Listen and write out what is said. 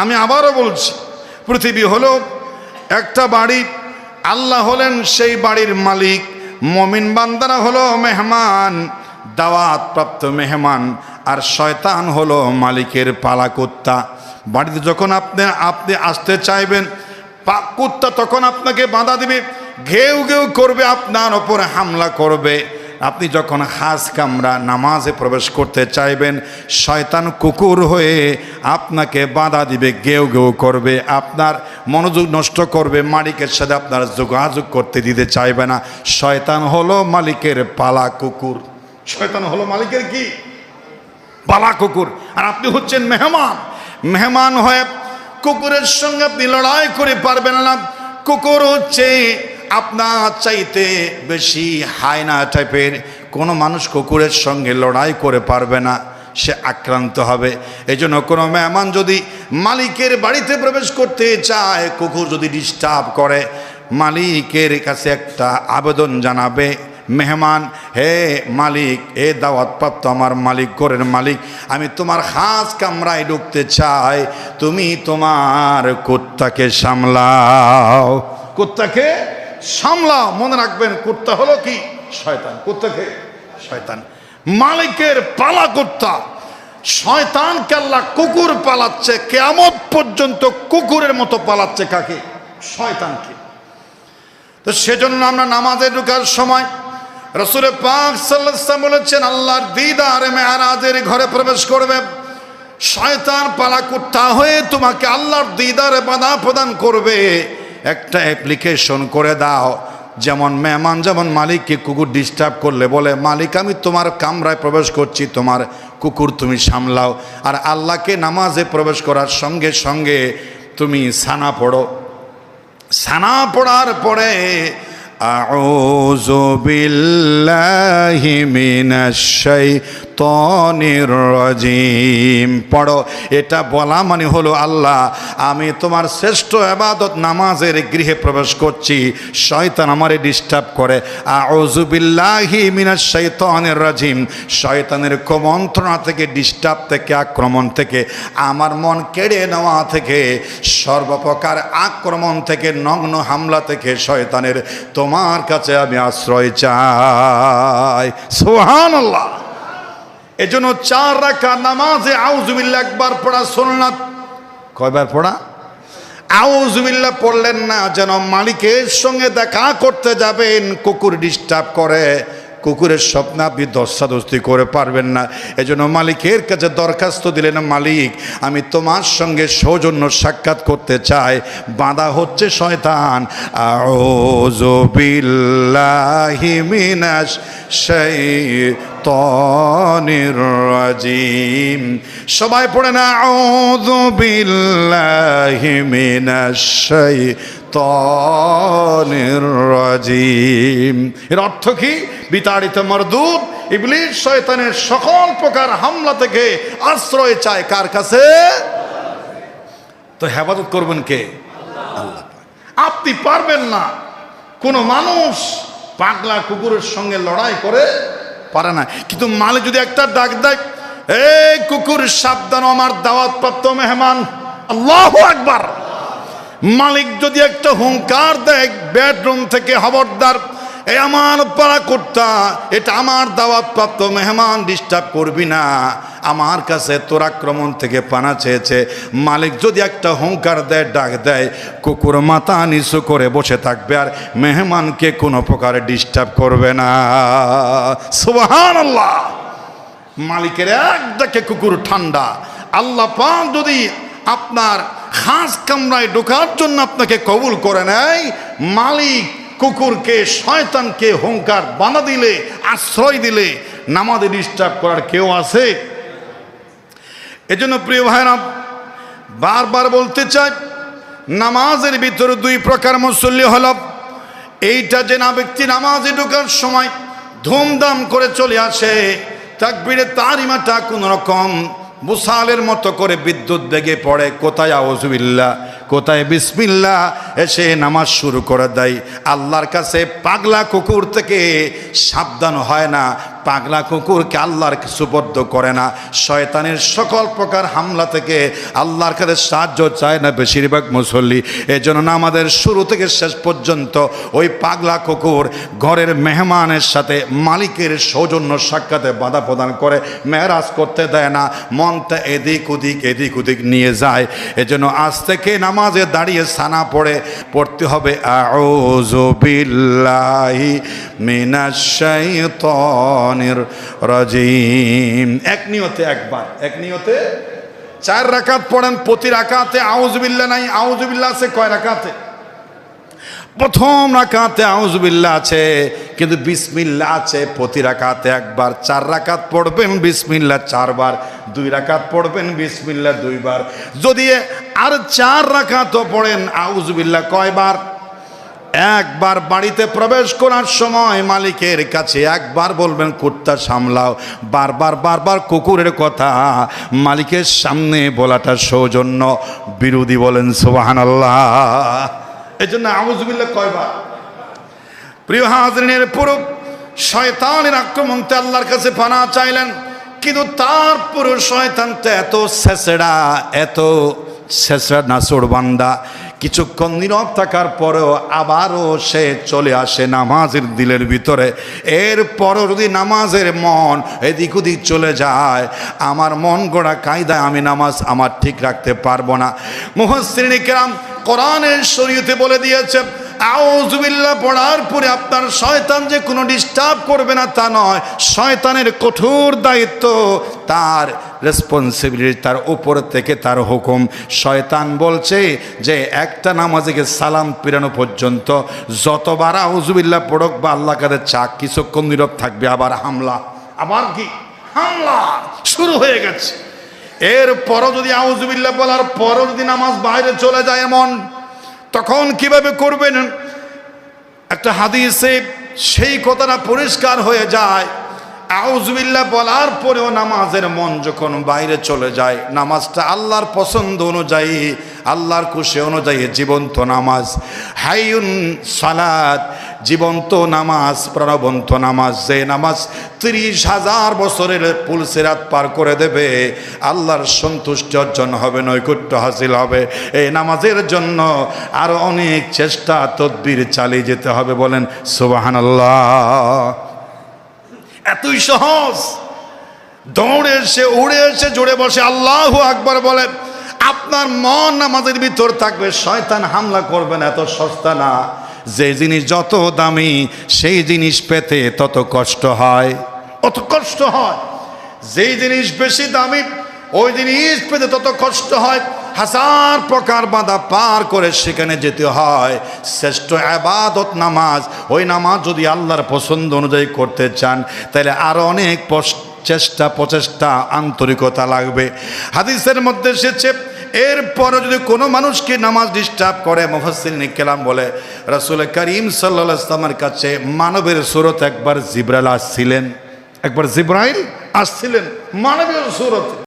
আমি আবারও বলছি, পৃথিবী হলো একটা বাড়ি, আল্লাহ হলেন সেই বাড়ির মালিক, মমিন বান্দারা হলো মেহমান দাওয়াত প্রাপ্ত মেহমান, আর শয়তান হলো মালিকের পালা কুত্তা। বাড়িতে যখন আপনি আপনি আসতে চাইবেন পা কুত্তা তখন আপনাকে বাধা দিবে, ঘেউ ঘেউ করবে, আপনার ওপরে হামলা করবে। আপনি যখন হাজ কামরা নামাজে প্রবেশ করতে চাইবেন, শয়তান কুকুর হয়ে আপনাকে বাধা দিবে, গেউ গেউ করবে, আপনার মনোযোগ নষ্ট করবে, মালিকের সাথে আপনার যোগাযোগ করতে দিতে চাইবে না। শয়তান হলো মালিকের পালা কুকুর। শয়তান হলো মালিকের কি? পালা কুকুর। আর আপনি হচ্ছেন মেহমান। মেহমান হয়ে কুকুরের সঙ্গে আপনি লড়াই করে পারবেন না। কুকুর হচ্ছে আপনার চাইতে বেশি হায়না টাইপের কোনো মানুষ কুকুরের সঙ্গে লড়াই করে পারবে না, সে আক্রান্ত হবে। এই জন্য কোনো মেহমান যদি মালিকের বাড়িতে প্রবেশ করতে চায়, কুকুর যদি ডিস্টার্ব করে, মালিকের কাছে একটা আবেদন জানাবে, মেহমান, হে মালিক, এ দাওয়াতপ্রাপ্ত আমার মালিক, ঘরের মালিক, আমি তোমার হাঁস কামরায় ঢুকতে চাই, তুমি তোমার কুত্তাকে সামলাও। কুত্তাকে? সামলাও মনে রাখবেন, কুত্তা হলো কি? শয়তান। কুত্তাকে শয়তান। মালিকের পালা কুত্তা। শয়তান কেল্লা কুকুর পালাচ্ছে কেমন পর্যন্ত কুকুরের মতো পালাচ্ছে কাকে? শয়তানকে। তো সেজন্য আমরা নামাজে ঢুকার সময় রসুলের পাক সাল্লাম বলেছেন, আল্লাহর দিদার মেহারাজের ঘরে প্রবেশ করবে। শয়তান পালা কুত্তা হয়ে তোমাকে আল্লাহর দিদারে বাধা প্রদান করবে। একটা অ্যাপ্লিকেশন করে দাও। যেমন মেহমান, যেমন মালিককে কুকুর ডিস্টার্ব করলে বলে, মালিক, আমি তোমার কামরায় প্রবেশ করছি, তোমার কুকুর তুমি সামলাও। আর আল্লাহকে নামাজে প্রবেশ করার সঙ্গে সঙ্গে তুমি সানা পড়ো। সানা পড়ার পরে, আউযু বিল্লাহি মিনাশ শাইতানির রাজিম। পড়ো, এটা বলা মানে হলো আল্লাহ, আমি তোমার শ্রেষ্ঠ আবাদত নামাজের গৃহে প্রবেশ করছি, শয়তান আমারে ডিস্টার্ব করে। আউযু বিল্লাহি মিনাশ শাইতানির রাজিম। শয়তানের কুমন্ত্রণা থেকে ডিস্টার্ব থেকে, আক্রমণ থেকে, আমার মন কেড়ে নেওয়া থেকে, সর্বপ্রকার আক্রমণ থেকে, নগ্ন হামলা থেকে শয়তানের, তোমার কাছে আমি আশ্রয় চাই। সোহান আল্লাহ এজন্য চার রাখা নামাজে আউজুবিল্লা একবার পড়া সোননাথ কয়বার পড়া? আউজুবিল্লা পড়লেন না, যেন মালিকের সঙ্গে দেখা করতে যাবেন, কুকুর ডিস্টার্ব করে। কুকুরের স্বপ্ন আপনি দস্তাদস্তি করে পারবেন না। এজন্য মালিকের কাছে দরখাস্ত দিলেন, মালিক, আমি তোমার সঙ্গে সৌজন্য সাক্ষাৎ করতে চাই। বাঁধা হচ্ছে শয়তান। শাইতানির রাজিম। সবাই পড়ে না, আউযু বিল্লাহি মিনাশ রাজিম। এর অর্থ কি? বিতাড়িত মরদুদ ইবলিস শয়তানের সকল প্রকার হামলা থেকে আশ্রয় চায় কার কাছে? তো হেফাজত করবেন কে? আল্লাহ আপনি পারবেন না কোনো মানুষ পাগলা কুকুরের সঙ্গে লড়াই করে, পারে না। কিন্তু মালে যদি একটা ডাক দেয়, এই কুকুর সাবধান, আমার দাওয়াত প্রাপ্ত মেহমান, আল্লাহ একবার মালিক যদি একটা হুঙ্কার দেয় বেডরুম থেকে খবরদার এই আমার পাড়া কর্তা এটা আমার দাওয়াত প্রাপ্ত মেহমান, ডিস্টার্ব করবি না। আমার কাছে তোর আক্রমণ থেকে পানা চেয়েছে। মালিক যদি একটা হুঙ্কার দেয়, ডাক দেয়, কুকুর মাথা নিচু করে বসে থাকবে আর মেহমানকে কোনো প্রকারে ডিস্টার্ব করবে না। সুবাহান আল্লাহ মালিকের এক ডাকে কুকুর ঠান্ডা। আল্লাহ পাক যদি আপনার খাস কামরায় ঢোকার জন্য আপনাকে কবুল করে নেয়। মালিক কুকুরকে, শয়তানকে হুঙ্কার বানা দিলে, আশ্রয় দিলে, নামাজে ডিস্টার্ব করার কেউ আছে? এজন্য প্রিয় ভাইরা বারবার বলতে চাই, নামাজের ভিতরে দুই প্রকার মুসল্লি হল। এইটা যে না ব্যক্তি নামাজে ঢোকার সময় ধুমধাম করে চলে আসে, তাকবিরে তারিমাটা কোন রকম বুসালের মতো করে বিদ্যুৎ বেগে পড়ে, কোথায় আওজুবিল্লা কোথায় বিসমিল্লা এসে নামাজ শুরু করে দেয়। আল্লাহর কাছে পাগলা কুকুর থেকে সাবধান হয় না পাগলা কুকুরকে আল্লাহর সুবদ্ধ করে না। শয়তানের সকল প্রকার হামলা থেকে আল্লাহর কাছে সাহায্য চায় না বেশিরভাগ মুসল্লি। এই জন্য না আমাদের শুরু থেকে শেষ পর্যন্ত ওই পাগলা কুকুর ঘরের মেহমানের সাথে মালিকের সৌজন্য সাক্ষাতে বাধা প্রদান করে মেহরাজ করতে দেয় না, মনটা এদিক ওদিক এদিক ওদিক নিয়ে যায়। এজন্য আজ থেকে নামাজে দাঁড়িয়ে সানা পড়ে, পড়তে হবে, আউযু বিল্লাহি মিনাশ শাইতানির রাজিম এক নিয়তে একবার, এক নিয়তে চার পড়েন, প্রতি আউজবিল্লা নাই আউজবিল্লা আছে কয় রাকাতে? প্রথম আউজবিল্লা আছে, কিন্তু বিসমিল্লা আছে, প্রতি রাকাতে একবার। চার রাকাত পড়বেন বিসমিল্লা চারবার। দুই রাকাত পড়বেন বিসমিল্লা দুইবার। যদি আর চার রাকাতও পড়েন আউজবিল্লা কয়বার? একবার বাড়িতে প্রবেশ করার সময় মালিকের কাছে একবার বলবেন কুত্তা সামলাও। বারবার বারবার কুকুরের কথা মালিকের সামনে বলাটা সৌজন্য। বিরোধী বলেন সুবাহান আল্লাহ এই জন্য আউজবিল্লা কয়বার? প্রিয় হাজরিনের পুরো শয়তানের আক্রমণতে আল্লাহর কাছে পানা চাইলেন, কিন্তু তারপরও শয়তানটা এত শেষেড়া এত শেষরা নাসুর বান্দা কিছুক্ষণ নীরব থাকার পরেও আবারও সে চলে আসে নামাজের দিলের ভিতরে। এরপরও যদি নামাজের মন এদিক ওদিক চলে যায়, আমার মন গড়া কায়দায় আমি নামাজ আমার ঠিক রাখতে পারব না। মুহসিনী কেরাম কোরআনের শরীয়তে বলে দিয়েছে আউজবিল্লা পড়ার পরে আপনার শয়তান যে কোনো ডিস্টার্ব করবে না তা নয়। শয়তানের কঠোর দায়িত্ব তার রেসপন্সিবিলিটি তার উপর থেকে তার হুকুম। শয়তান বলছে যে একটা নামাজেকে সালাম পিরানো পর্যন্ত যতবার আউজবিল্লা পড়ক বা আল্লাহ কাদের চাক, কিছুক্ষণ নীরব থাকবে, আবার হামলা। আবার কি? হামলা। শুরু হয়ে গেছে। এরপরও যদি আউজবিল্লা বলার পরও যদি নামাজ বাইরে চলে যায় এমন তখন কীভাবে করবেন? একটা হাদিসে সেই কথাটা পরিষ্কার হয়ে যায় আউজবিল্লা বলার পরেও নামাজের মন যখন বাইরে চলে যায়, নামাজটা আল্লাহর পছন্দ অনুযায়ী, আল্লাহর খুশি অনুযায়ী জীবন্ত নামাজ। হাইউন সালাদ জীবন্ত নামাজ, প্রাণবন্ত নামাজ। যে নামাজ ত্রিশ হাজার বছরের পুলসিরাত পার করে দেবে, আল্লাহর সন্তুষ্টি অর্জন হবে, নৈকট্য হাসিল হবে। এই নামাজের জন্য আরও অনেক চেষ্টা, তদবির চালিয়ে যেতে হবে বলেন সুবাহান এতই সহজ। দৌড়ে এসে, উড়ে এসে, জোরে বসে আল্লাহ আকবার বলে, আপনার মন আমাদের ভিতর থাকবে, শয়তান হামলা করবেন এত সস্তা না। যে জিনিস যত দামি, সেই জিনিস পেতে তত কষ্ট হয়। অত কষ্ট হয়। যেই জিনিস বেশি দামি, ওই জিনিস পেতে তত কষ্ট হয়। হাজার প্রকার বাধা পার করে সেখানে যেতে হয়। শ্রেষ্ঠ আবাদত নামাজ। ওই নামাজ যদি আল্লাহর পছন্দ অনুযায়ী করতে চান, তাহলে আরও অনেক চেষ্টা, প্রচেষ্টা, আন্তরিকতা লাগবে। হাদিসের মধ্যে এসেছে এরপরে যদি কোনো মানুষকে নামাজ ডিস্টার্ব করে মুফাসসির কেলাম বলে, রাসূল করিম সাল্লাল্লাহু ইসলামের কাছে মানবের সুরত একবার জিব্রাইল আসছিলেন। একবার জিব্রাইল আসছিলেন, মানবের সুরত।